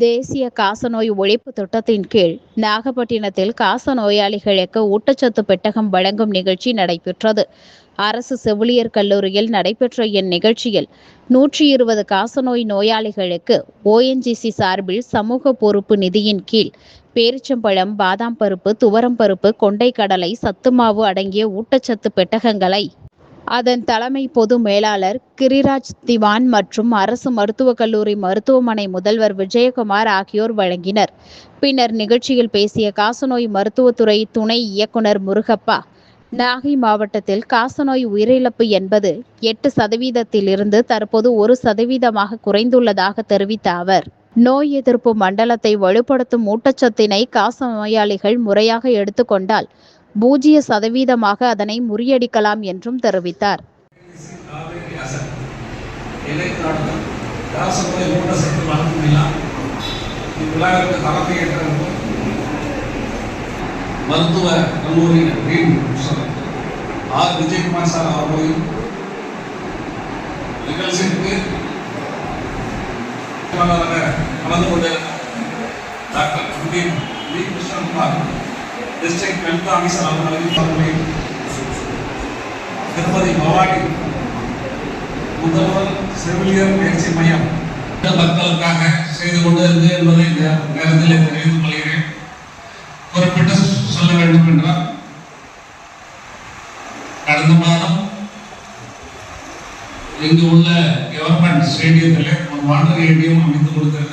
தேசிய காசநோய் ஒழிப்பு திட்டத்தின் கீழ் நாகப்பட்டினத்தில் காச நோயாளிகளுக்கு ஊட்டச்சத்து பெட்டகம் வழங்கும் நிகழ்ச்சி நடைபெற்றது. அரசு செவிலியர் கல்லூரியில் நடைபெற்ற இந்நிகழ்ச்சியில் நூற்றி இருபது காசநோய் நோயாளிகளுக்கு ஓஎன்ஜிசி சார்பில் சமூக பொறுப்பு நிதியின் கீழ் பேரிச்சம்பழம் பாதாம் பருப்பு துவரம் பருப்பு கொண்டைக்கடலை சத்துமாவு அடங்கிய ஊட்டச்சத்து பெட்டகங்களை அதன் தலைமை பொது மேலாளர் கிரிராஜ் திவான் மற்றும் அரசு மருத்துவக் கல்லூரி மருத்துவமனை முதல்வர் விஜயகுமார் ஆகியோர் வழங்கினர். பின்னர் நிகழ்ச்சியில் பேசிய காசநோய் மருத்துவத்துறை துணை இயக்குனர் முருகப்பா நாகை மாவட்டத்தில் காசநோய் உயிரிழப்பு என்பது எட்டு சதவீதத்திலிருந்து தற்போது ஒரு சதவீதமாக குறைந்துள்ளதாக தெரிவித்த அவர் நோய் எதிர்ப்பு மண்டலத்தை வலுப்படுத்தும் ஊட்டச்சத்தினை காச நோயாளிகள் முறையாக எடுத்துக்கொண்டால் பூஜ்ஜிய சதவீதமாக அதனை முறியடிக்கலாம் என்றும் தெரிவித்தார். மருத்துவ கல்லூரியின் ஆர். விஜயகுமார் சார் அவர்களையும் நிகழ்ச்சிக்கு கலந்து கொண்ட doctor V Krishnakumar district health officer அவர்களையும் அவர்களையும் திருப்பதி பவானி முதல்வர் செவிலியர் பயிற்சி மையம் பக்தர்களுக்காக செய்து செய்து இருந்து என்பதை இந்த நேரத்தில் தெரிவித்துக் கொள்கிறேன் குறிப்பிட்டு சொல்ல வேண்டும் என்றால் கடந்த மாதம் இங்கு உள்ள கவர்மெண்ட் ஸ்டேடியத்தில் ஒரு வாட்டர் ஏடிஎம் அமைத்து கொடுத்தது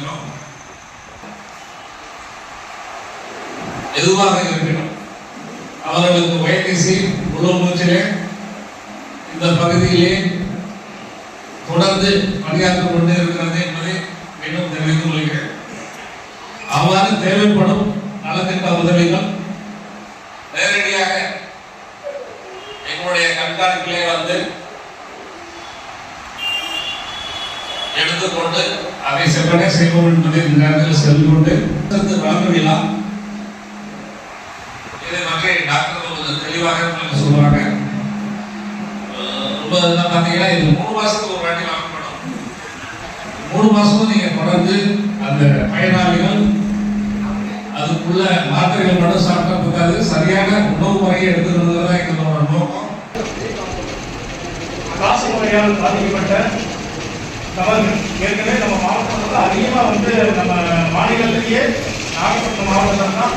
எதுவாக இருப்பினும் அவர்களுக்கு வயதிசி முழு மூச்சிலே இந்த பகுதியிலே தொடர்ந்து பணியாற்றிக் கொண்டு இருக்கிறது என்பதை மீண்டும் தெரிவித்துக் கொள்கிறேன். அவ்வாறு தேவைப்படும் நலத்திட்ட உதவிகள் நேரடியாக எங்களுடைய கண்காணிப்பிலே வந்து எடுத்துக்கொண்டு அதை செவ்வனே செய்வோம் என்பதை இந்த நேரத்தில் சென்று கொண்டு வழங்க விழா இதை பற்றி டாக்டர் கொஞ்சம் தெளிவாக உங்களுக்கு சொல்லுவாங்க. ரொம்ப இதெல்லாம் பார்த்தீங்கன்னா இது மூணு மாசத்துக்கு ஒரு வாட்டி வாங்க வாங்கப்படும். மூணு மாசமும் நீங்க தொடர்ந்து அந்த பயனாளிகள் அதுக்குள்ள மாத்திரைகள் மட்டும் சாப்பிட்டா போதாது. சரியான உணவு முறையை எடுத்துக்கிறது தான் எங்களோட நோக்கம். காசு முறையால் பாதிக்கப்பட்ட நபர்கள் ஏற்கனவே நம்ம மாவட்டத்தில் அதிகமாக வந்து நம்ம மாநிலத்திலேயே நாகப்பட்டினம் மாவட்டம் தான்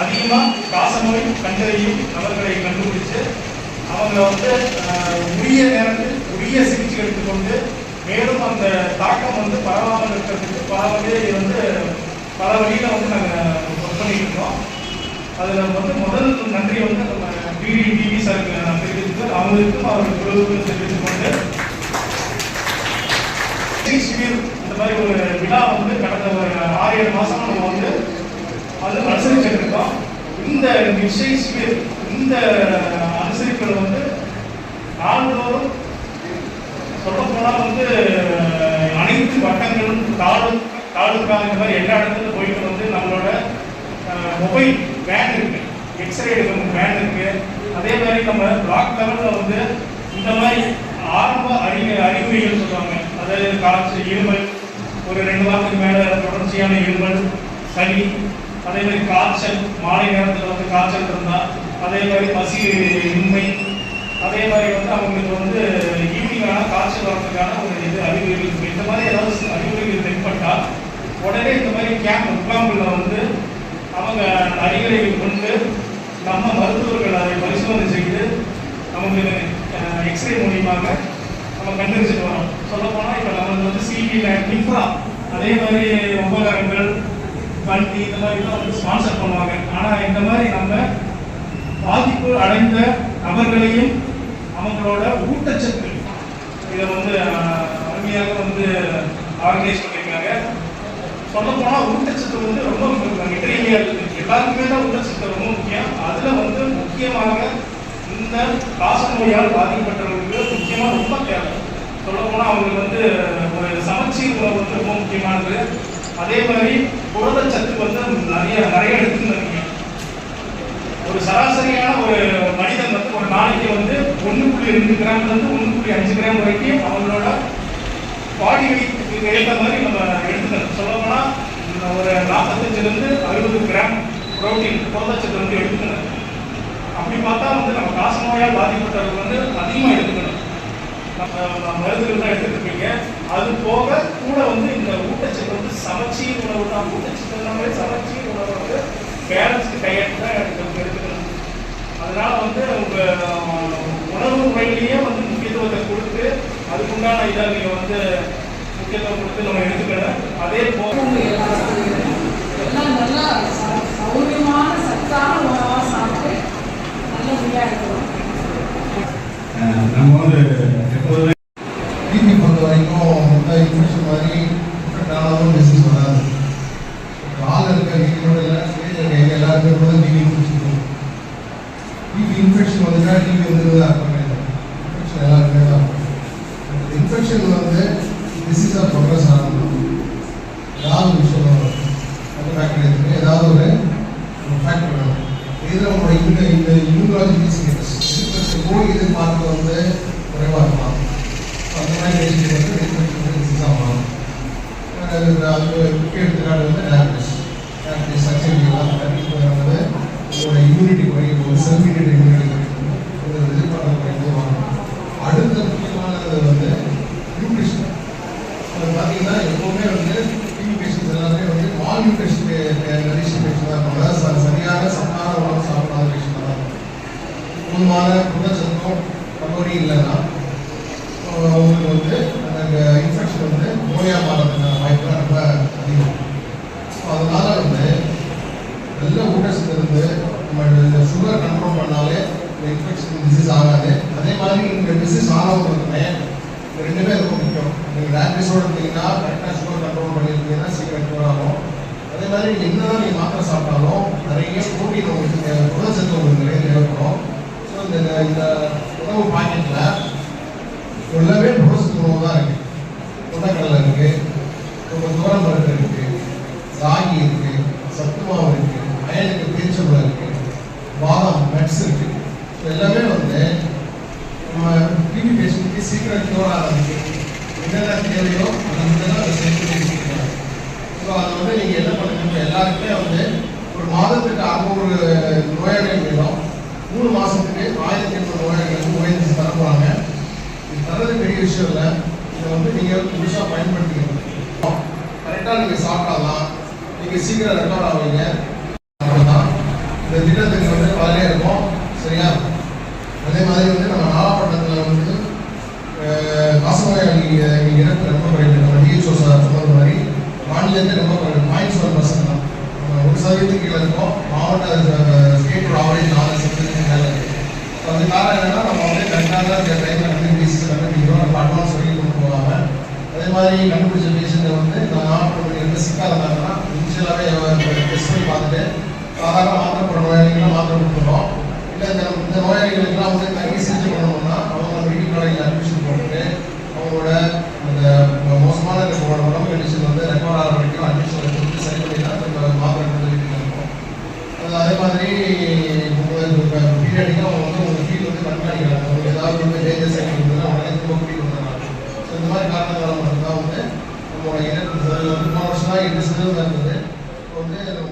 அதிகமாக காசநோய் கண்டறியும் நபர்களை கண்டுபிடிச்சு அவங்க வந்து உரிய நேரத்தில் உரிய சிகிச்சை எடுத்துக்கொண்டு மேலும் அந்த தாக்கம் வந்து பரவாமல் இருக்கிறதுக்கு பல வகையை வந்து பல வழியில் வந்து நாங்கள் ஒர்க் பண்ணிட்டு இருக்கோம். அதில் வந்து முதல் நன்றி வந்து நம்ம பிடி டிவி சாருக்கு நான் தெரிவித்து அவங்களுக்கும் அவர்கள் குழுவுக்கும் தெரிவித்துக் கொண்டு ஸ்ரீ இந்த மாதிரி ஒரு விழா வந்து கடந்த ஒரு ஆறு ஏழு மாதம் நம்ம வந்து வந்து அனுசரிச்சுட்டு இருக்கோம் இந்த நிச்சய இந்த அனுசரிப்பில் வந்து நாள்தோறும் சொல்லப்போனால் வந்து அனைத்து வட்டங்களும் தாடு தாலுக்கா இந்த மாதிரி எல்லா இடத்துலையும் போயிட்டு வந்து நம்மளோட மொபைல் வேன் இருக்கு. எக்ஸ்ரே எடுக்கணும் வேன் இருக்கு. அதே மாதிரி நம்ம பிளாக் லெவலில் வந்து இந்த மாதிரி ஆரம்ப அறிவு அறிகுறிகள் சொல்லுவாங்க. அதாவது காய்ச்சல் இருமல் ஒரு ரெண்டு வாரத்துக்கு மேலே தொடர்ச்சியான இருமல் சளி அதே மாதிரி காய்ச்சல் மாலை நேரத்தில் வந்து காய்ச்சல் இருந்தா அதே மாதிரி பசி இன்மை அதே மாதிரி வந்து அவங்களுக்கு வந்து ஈவினிங்கான காய்ச்சல் வரதுக்கான ஒரு இது அறிகுறிகள் இருக்கு. இந்த மாதிரி ஏதாவது அறிகுறிகள் தென்பட்டால் உடனே இந்த மாதிரி கேம்ப் முகாம்களில் வந்து அவங்க அறிகுறிகள் கொண்டு நம்ம மருத்துவர்கள் அதை பரிசோதனை செய்து நமக்கு எக்ஸ்ரே மூலியமாக நம்ம கண்டறிஞ்சிட்டு வரோம். சொல்ல போனால் இப்போ நம்மளுக்கு வந்து சிவி இன்ஃப்ரா அதே மாதிரி உபகரணங்கள் வண்டி இந்த மாதிரிலாம் வந்து ஸ்பான்சர் பண்ணுவாங்க. ஆனால் இந்த மாதிரி நம்ம பாதிப்பு அடைந்த நபர்களையும் அவங்களோட ஊட்டச்சத்து இதை வந்து அருமையாக வந்து ஆர்கனைஸ் பண்ணியிருக்காங்க. சொல்ல ஊட்டச்சத்து வந்து ரொம்ப இன்றியமையாது எல்லாருக்குமே தான் ஊட்டச்சத்து ரொம்ப முக்கியம். அதில் வந்து முக்கியமாக இந்த காசநோயால் பாதிக்கப்பட்டவர்களுக்கு முக்கியமாக ரொம்ப தேவை. சொல்ல போனா அவங்களுக்கு வந்து ஒரு சமச்சீர் உணவு வந்து ரொம்ப முக்கியமானது. அதே மாதிரி புரதச்சத்து வந்து நிறைய நிறைய எடுத்துன்னு ஒரு சராசரியான ஒரு மனிதன் வந்து ஒரு நாளைக்கு வந்து ஒன்று புள்ளி ரெண்டு கிராம்ல இருந்து ஒன்று புள்ளி அஞ்சு கிராம் வரைக்கும் அவங்களோட பாடி வெயிட்டுக்கு ஏற்ற மாதிரி நம்ம எடுத்துக்கணும் சொல்லப்போனால் இந்த ஒரு நாற்பத்தஞ்சிலேருந்து அறுபது கிராம் புரோட்டீன் புரதச்சத்து வந்து எடுத்துக்கணும் அப்படி பார்த்தா வந்து நம்ம காசநோயால் பாதிக்கப்பட்டவர்கள் வந்து அதிகமாக எடுத்துக்கணும் மருந்துகள் தான் எடுத்துருப்பீங்க அது போக கூட வந்து இந்த ஊட்டச்சத்து வந்து சமச்சீர் உணவு தான். ஊட்டச்சத்து எல்லாமே சமச்சீர் உணவு வந்து பேலன்ஸ்டு டயட் தான் எடுத்து எடுத்துக்கணும். அதனால வந்து உங்க உணவு முறையிலேயே வந்து முக்கியத்துவத்தை கொடுத்து அதுக்குண்டான இதை நீங்கள் வந்து முக்கியத்துவம் கொடுத்து நம்ம எடுத்துக்கணும். அதே போக எல்லாம் நல்லா ச- சௌகரியமான சத்தான உணவாக சாப்பிட்டு நல்லபடியாக இருக்கணும். நம்ம வந்து டிபி பொறுத்த வரைக்கும் இன்ஃபெக்ஷன் மாதிரி டிஃப்ரெண்டானாலும் டிசீஸ் வராது கால் இருக்க வீட்டோட எல்லாம் ஸ்டேஜ் இருக்க எங்க கூட டிபி இன்ஃபெக்ஷன் டிபி இன்ஃபெக்ஷன் வந்துட்டா டிபி வந்து அர்த்தம் இன்ஃபெக்ஷன் எல்லாருக்குமே தான் இன்ஃபெக்ஷன் வந்து டிசீஸாக ப்ரோக்ரஸ் ஆகணும் ஏதாவது ஒரு விஷயம் ஃபேக்டர் ஏதாவது ஒரு ஃபேக்டர் இதில் உங்களோட இந்த இந்த இம்யூனாலஜி ஸ்டேட்டஸ் இன்ஃபெக்ஷன் நோய் எதிர்பார்ப்பு வந்து குறைவாக இருக்கலாம் அந்த மாதிரி பேஷண்ட் வந்து இன்ஃபெக்ஷன் டிசீஸ் ஆகலாம் அது அது முக்கிய எடுத்துக்காட்டு வந்து டயபிட்டிஸ் டயபிட்டிஸ் சர்ஜரிலாம் வந்து உங்களோட இம்யூனிட்டி குறையும் போது செல்ஃப் இம்யூனிட்டி குறையும் எதிர்பார்ப்பு குறைந்து அடுத்த முக்கியமானது வந்து நியூட்ரிஷன் அது பார்த்தீங்கன்னா எப்பவுமே வந்து டிவி பேஷன்ஸ் எல்லாமே வந்து மால் நியூட்ரிஷன் நரிஷன் பேஷண்ட் தான் இருப்பாங்க. அதாவது சரியான சத்தான உணவு சாப்பிடாத பேஷன் தான் இருப்பாங்க. போதுமான புரதச்சத்தும் கலோரி இல்லைன்னா அஹ் அவங்களுக்கு வந்து அந்த இன்ஃபெக்ஷன் வந்து நோயாக மாறதுக்கான வாய்ப்பு ரொம்ப அதிகம். ஸோ அதனால வந்து நல்ல ஊட்டச்சத்து இருந்து நம்ம இந்த சுகர் கண்ட்ரோல் பண்ணாலே இந்த இன்ஃபெக்ஷன் டிசீஸ் ஆகாது. அதே மாதிரி இந்த டிசீஸ் ஆனவங்களுக்குமே இந்த ரெண்டுமே ரொம்ப முக்கியம். நீங்கள் டயபிட்டிஸோடு இருந்தீங்கன்னா கரெக்டாக சுகர் கண்ட்ரோல் பண்ணியிருந்தீங்கன்னா சீக்கிரம் க்யூர் ஆகும். அதே மாதிரி நீங்கள் என்னதான் நீங்கள் மாத்திரை சாப்பிட்டாலும் நிறைய ப்ரோட்டீன் உங்களுக்கு தேவை. புரதச்சத்து உங்களுக்கு நிறைய தேவைப்படும். ஸோ இந்த இந்த உணவு பாக்கெட்டில் எல்லாமே புரதச்சத்து உணவு தான் இருக்குது கொண்டக்கடலை இருக்குது கொஞ்சம் தூரம் பருப்பு இருக்குது ராகி இருக்குது சத்து மாவு இருக்குது அயனுக்கு பேரிச்சம்பழம் இருக்குது பாதாம் இருக்குது எல்லாமே வந்து நம்ம டிபி பேஷண்ட்டுக்கு சீக்கிரம் க்யூர் ஆகிறதுக்கு என்னென்ன தேவையோ அதை மட்டும் தான் அதை சேர்த்து கொடுத்துருக்காங்க ஸோ அதை வந்து நீங்கள் என்ன பண்ணுங்க எல்லாருக்குமே வந்து ஒரு மாதத்துக்கு அறுநூறு நோயாளிகள் வேணும். மூணு மாதத்துக்கு ஆயிரத்தி எண்ணூறு நோயாளிகளுக்கு ஓஎன்ஜி தர போகிறாங்க இது தரது பெரிய விஷயம் இல்லை. இதை வந்து நீங்கள் புதுசாக பயன்படுத்திக்கணும். கரெக்டாக நீங்கள் சாப்பிட்டாதான் நீங்கள் சீக்கிரம் ரெக்கார்ட் ஆவீங்க. இந்த திட்டத்துக்கு வந்து பலனே இருக்கும். சரியா? அதே மாதிரி வந்து நம்ம நாகப்பட்டினத்தில் வந்து மாசமாக இடத்துல இறப்பு ரொம்ப குறைவு. நம்ம டிஹெச்ஓ சார் சொன்னது மாதிரி மாநிலத்தில் ரொம்ப குறைவு. பாயிண்ட் செவன் பர்சன்ட் தான். ஒரு சதவீதத்துக்கு கீழே இருக்கும். மாவட்ட ஸ்டேட்டோட ஆவரேஜ் நாலு சதவீதத்துக்கு மேலே இருக்கும் அது காரணம் என்னன்னா நம்ம வந்து கரெக்டாக இந்த டைமில் கண்டுபிடிச்சு கண்டுபிடிக்கிறோம் நம்ம அட்வான்ஸ் சொல்லி கொண்டு போகாம அதே மாதிரி கண்டுபிடிச்ச பேஷண்ட்டை வந்து நான் நாகப்பட்டினம் எந்த சிக்கா இருந்தாங்கன்னா இனிஷியலாகவே டெஸ்ட் பண்ணி பார்த்துட்டு சாதாரண மாத்திரை போடுற நோயாளிகள்லாம் மாத்திரை கொடுத்துருவோம் இல்லை இந்த இந்த நோயாளிகளுக்கெல்லாம் வந்து தனி சிகிச்சை பண்ணணும்னா அவங்க மெடிக்கல் காலேஜில் அட்மிஷன் போட்டுட்டு அவங்களோட அந்த மோசமான உடம்பு கண்டிஷன் வந்து ரெக்கவர் ஆகிற வரைக்கும் அட்மிஷன் கொடுத்து சரி பண்ணி தான் நம்ம மாத்திரை கொண்டு வீட்டுக்கு இருக்கும் அது அதே மாதிரி பீரியடிக்காக அவங்க வந்து உங்கள் ஃபீல் வந்து கண்காணிக்கிறாங்க அவங்க ஏதாவது வந்து டேஞ்சர் சைக்கிள் இருந்ததுன்னா உடனே திரும்ப கூட்டிகிட்டு வந்துடுறாங்க ஸோ இந்த மாதிரி காரணங்களால் மட்டும்தான் வந்து நம்மளோட இறப்பு வந்து போன வருஷம் தான் எட்டு சதவீதம் இருந்தது இப்போ வந்து நம்ம